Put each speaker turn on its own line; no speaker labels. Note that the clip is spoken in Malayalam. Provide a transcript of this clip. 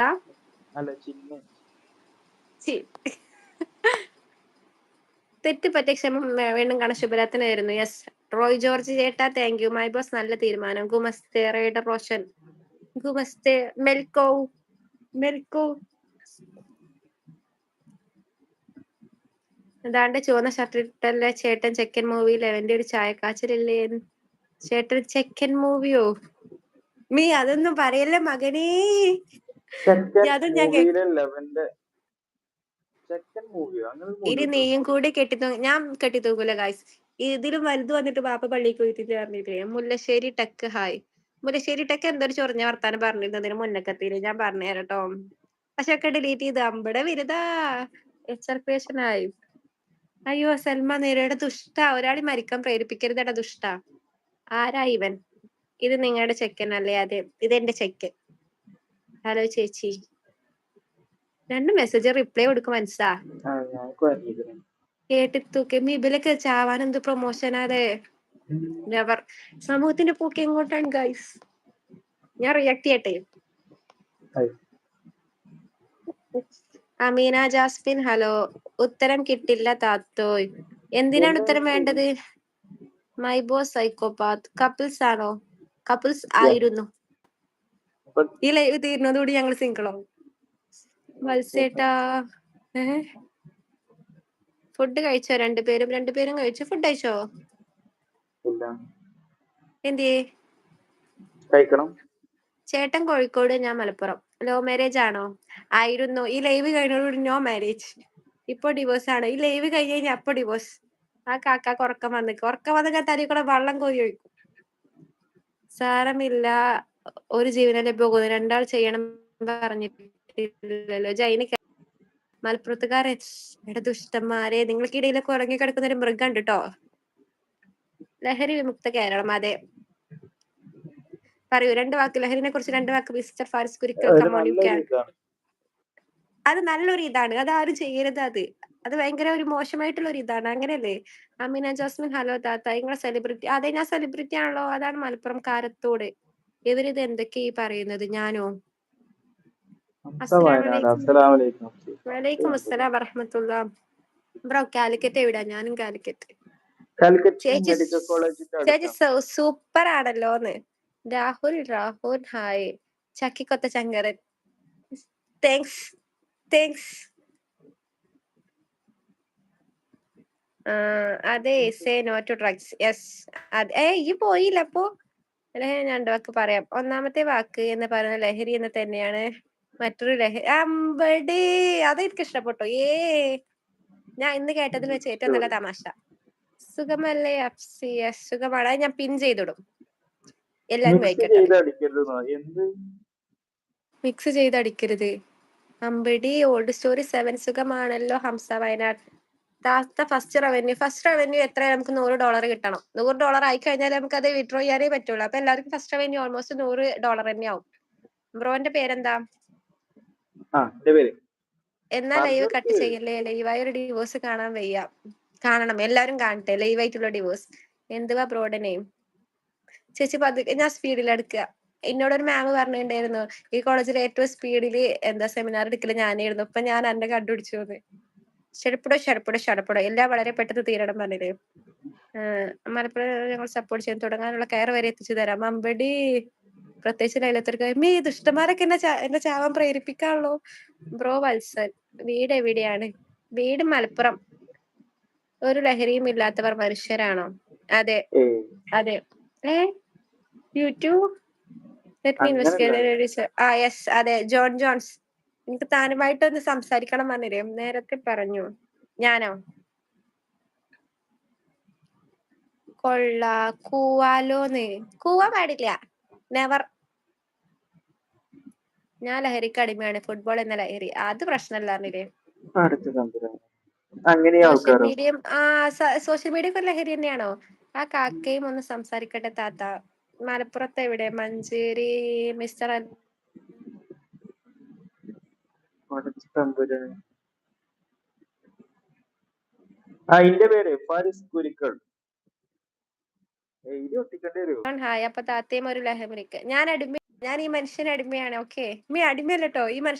A
la തെറ്റ് Sí. ക്ഷമ വേ- വീണ്ടും കാണാൻ ശുഭരാത്രിയായിരുന്നു യെസ് റോയ് ജോർജ് ചേട്ടാ താങ്ക് യു മൈ ബോസ് നല്ല തീരുമാനം. ഗുമസ്തേ റേഡർ റോഷൻ ഗുമസ്തേ മെൽക്കോ. മെൽക്കോ. എന്താണ്ട് ചുവന്ന ഷർട്ടിട്ടല്ല ചേട്ടൻ ചെക്കൻ മൂവിയിൽ അവന്റെ ഒരു ചായക്കാച്ചലില്ലേ? ചേട്ടൻ ചെക്കൻ മൂവിയോ മീ അതൊന്നും പറയല്ലേ മകനേ? ഇനി നീയും കൂടി കെട്ടിത്തൂ ഞാൻ കെട്ടിത്തൂക്കൂല ഗായ്സ് ഇതിലും വലുത് വന്നിട്ട് ബാപ്പ പള്ളിക്ക് പോയിട്ട് പറഞ്ഞില്ലേ? Mullassery tech hi. Mullassery tech എന്തൊരു ചൊറഞ്ഞ വർത്താനം പറഞ്ഞിരുന്നതിന് മുന്നക്കത്തിൽ ഞാൻ പറഞ്ഞു തരട്ടോ പക്ഷെ ഒക്കെ ഡിലീറ്റ് ചെയ്ത്. അമ്പടെ വിരുതാ ആയി അയ്യോ സൽമാ നേരയുടെ ദുഷ്ട. ഒരാളെ മരിക്കാൻ പ്രേരിപ്പിക്കരുതടാ ദുഷ്ട. ആരാ ഇവൻ? ഇത് നിങ്ങളുടെ ചെക്കൻ അല്ലേ അതെ ഇത് എന്റെ ചെക്കൻ. ഹലോ ചേച്ചി രണ്ട് മെസ്സേജ് റിപ്ലൈ കൊടുക്കും മനസ്സാ. കേട്ടിത്തൂക്കെ. മിബിലൊക്കെ ചാവാൻ എന്ത് പ്രൊമോഷനാലേ നെവർ സമൂഹത്തിന്റെ പൂക്കെ എങ്ങോട്ടാണ് ഗൈസ് ഞാൻ റിയാക്ട് ചെയ്യട്ടെ. അമീന ജാസ്മിൻ ഹലോ. ഉത്തരം കിട്ടില്ല താത്തോയ്. എന്തിനാണ് ഉത്തരം വേണ്ടത്? മൈ ബോസ് സൈക്കോപാത്ത് കപ്പിൾസ് ആണോ? കപ്പിൾസ് ആയിരുന്നു. ഈ ലൈവ് തീരുന്നതോടെ ഞങ്ങൾ സിംഗിളോ വത്സേട്ടാ ഫുഡ് കഴിച്ചോ? രണ്ടുപേരും രണ്ടുപേരും കഴിച്ചോ? ഫുഡ് കഴിച്ചോ? എന്തിയേ?
കഴിക്കണം.
ചേട്ടൻ കോഴിക്കോട് ഞാൻ മലപ്പുറം. ലോ മാരേജ് ആണോ? ആയിരുന്നു. ഈ ലൈവ് കഴിഞ്ഞോട് നോ മാരേജ് ഇപ്പൊ ഡിവോഴ്സ് ആണ്. ഈ ലൈവ് കഴിഞ്ഞ് കഴിഞ്ഞാൽ അപ്പൊ ഡിവോഴ്സ് ആ കാക്ക ഉറക്കം വന്ന് ഉറക്കം വന്ന് ഞാൻ തലയിൽ കൂടെ വെള്ളം കോരി ഒഴിക്കും. സാരമില്ല. ഒരു ജീവനല്ലേ പോകുന്നത് രണ്ടാൾ ചെയ്യണം പറഞ്ഞിട്ടില്ലല്ലോ. ജൈന മലപ്പുറത്തുകാരെ എടാ ദുഷ്ടന്മാരെ നിങ്ങൾക്കിടയിലൊക്കെ ഉറങ്ങി കിടക്കുന്ന ഒരു മൃഗം ഉണ്ട് കേട്ടോ ലഹരി വിമുക്ത കേരളം അതെ. പറയൂ രണ്ട് വാക്ക്. ലഹരിനെ കുറിച്ച് രണ്ട് വാക്ക്. മിസ്റ്റർ ഫാരിസ് കുരിക്കൽ അത് നല്ലൊരു ഇതാണ്. അത് ആരും ചെയ്യരുത് അത്. അത് ഭയങ്കര ഒരു മോശമായിട്ടുള്ള ഒരു ഇതാണ്. അങ്ങനെയല്ലേ? അമീന ജോസ്മിൻ ഹലോ താത്ത. നിങ്ങളെ സെലിബ്രിറ്റി അതെ ഞാൻ സെലിബ്രിറ്റി ആണല്ലോ. അതാണ് മലപ്പുറം കാരത്തോട്. ഇവരിത് എന്തൊക്കെ ഈ പറയുന്നത്? ഞാനോ? വലൈക്കും അസ്സലാം വറഹമത്തുള്ള. ബ്രോ കാലിക്കറ്റ് എവിടാ? ഞാനും കാലിക്കറ്റ്. ചേച്ചി സൂപ്പർ ആണല്ലോന്ന് രാഹുൽ രാഹുൽ ഹായ്. ചക്കിക്കൊത്ത ചങ്കരൻ. താങ്ക്സ് താങ്ക്സ് അതെ say no to drugs yes അതെ ഏ ഈ പോയില്ല അപ്പോ ലഹരി ഞാൻ രണ്ട് വാക്ക് പറയാം. ഒന്നാമത്തെ വാക്ക് എന്ന് പറയുന്ന ലഹരി എന്ന് തന്നെയാണ്. മറ്റൊരു ലഹരി അമ്പടി! അത് എനിക്ക് ഇഷ്ടപ്പെട്ടു. ഏ! ഞാൻ ഇന്ന് കേട്ടതിൽ വെച്ച് ഏറ്റവും നല്ല തമാശ. സുഖമല്ലേ അപ്സി സുഖമാണ് അത് ഞാൻ പിൻ ചെയ്തിടും. എല്ലാരും വായിക്കട്ടെ. മിക്സ് ചെയ്ത് അടിക്കരുത് അമ്പടി ഓൾഡ് സ്റ്റോറി സെവൻ സുഖമാണല്ലോ ഹംസ വയനാട്. താത്ത ഫസ്റ്റ് റവന്യൂ ഫസ്റ്റ് റവന്യൂ എത്ര നമുക്ക് നൂറ് ഡോളർ കിട്ടണം. നൂറ് ഡോളർ ആയി കഴിഞ്ഞാൽ നമുക്ക് അത് വിഡ്രോ ചെയ്യാനേ പറ്റുള്ളൂ. അപ്പൊ എല്ലാവർക്കും ഫസ്റ്റ് റവന്യൂ ഓൾമോസ്റ്റ് നൂറ് ഡോളർ തന്നെ ആവും. ബ്രോന്റെ പേരെന്താ? എന്നാ ലൈവ് കട്ട് ചെയ്യല്ലേ? ലൈവായ ഒരു ഡിവോഴ്സ് കാണാൻ വയ്യ. കാണണം. എല്ലാവരും കാണട്ടെ. ലൈവ് ആയിട്ടുള്ള ഡിവോഴ്സ്. എന്തുവാ ബ്രോയുടെ നെയിം? ചേച്ചി പതുക്കെ ഞാൻ സ്പീഡിൽ എടുക്കുക. എന്നോടൊരു മാം പറഞ്ഞിട്ടുണ്ടായിരുന്നു. ഈ കോളേജിൽ ഏറ്റവും സ്പീഡിൽ എന്താ സെമിനാർ എടുക്കൽ ഞാനായിരുന്നു. ഇപ്പൊ ഞാൻ എന്നെ കണ്ടുപിടിച്ചു ഷെടപ്പടോ ഷെടപ്പടോ ഷെടപ്പടോ എല്ലാം വളരെ പെട്ടെന്ന് തീരണം പറഞ്ഞില്ലേ മലപ്പുറം ഞങ്ങൾ സപ്പോർട്ട് ചെയ്യാൻ തുടങ്ങാനുള്ള കയർ വരെ എത്തിച്ചു തരാം. അമ്പടി പ്രത്യേകിച്ച് ലൈലത്തർക്ക് മീ ദുഷ്ടന്മാരൊക്കെ എന്നെ എന്നെ ചാവാൻ പ്രേരിപ്പിക്കാണല്ലോ ബ്രോ വത്സൻ വീട് എവിടെയാണ്? വീട് മലപ്പുറം. ഒരു ലഹരിയും ഇല്ലാത്തവർ മനുഷ്യരാണോ? അതെ. അതെ. ഏ? യൂട്യൂബ്? Investigate. ആ യെസ് അതെ. John Jones. എനിക്ക് താനുമായിട്ടൊന്ന് സംസാരിക്കണം പറഞ്ഞില്ലേ? നേരത്തെ പറഞ്ഞു. ഞാനോ? കൊള്ള കൂവാലോന്ന് കൂവാൻ പാടില്ല. നെവർ ഞാൻ ലഹരിക്ക് അടിമയാണ്. ഫുട്ബോൾ എന്ന ലഹരി. അത് പ്രശ്നമല്ല പറഞ്ഞില്ലേ? സോഷ്യൽ മീഡിയ ആ സോഷ്യൽ മീഡിയ ഒക്കെ ലഹരി തന്നെയാണോ? ആ കാക്കയും ഒന്ന് സംസാരിക്കട്ടെ താത്ത. മലപ്പുറത്ത് എവിടെ? മഞ്ചേരി മിസ്റ്റർ അൽ-
തമ്പുരാൻ ആ എന്റെ പേര് ഫാരിസ് കുരിക്കൾ എഴുതി ഒട്ടിക്കേണ്ടി വരുമോ
ഹായ് അപ്പൊ താത്തയും ഒരു ലഹരിക്ക്. ഞാൻ അടിമ ഞാൻ ഈ മനുഷ്യന് അടിമയാണ് ഓക്കെ? മീ അടിമയല്ലട്ടോ ഈ മനുഷ്യൻ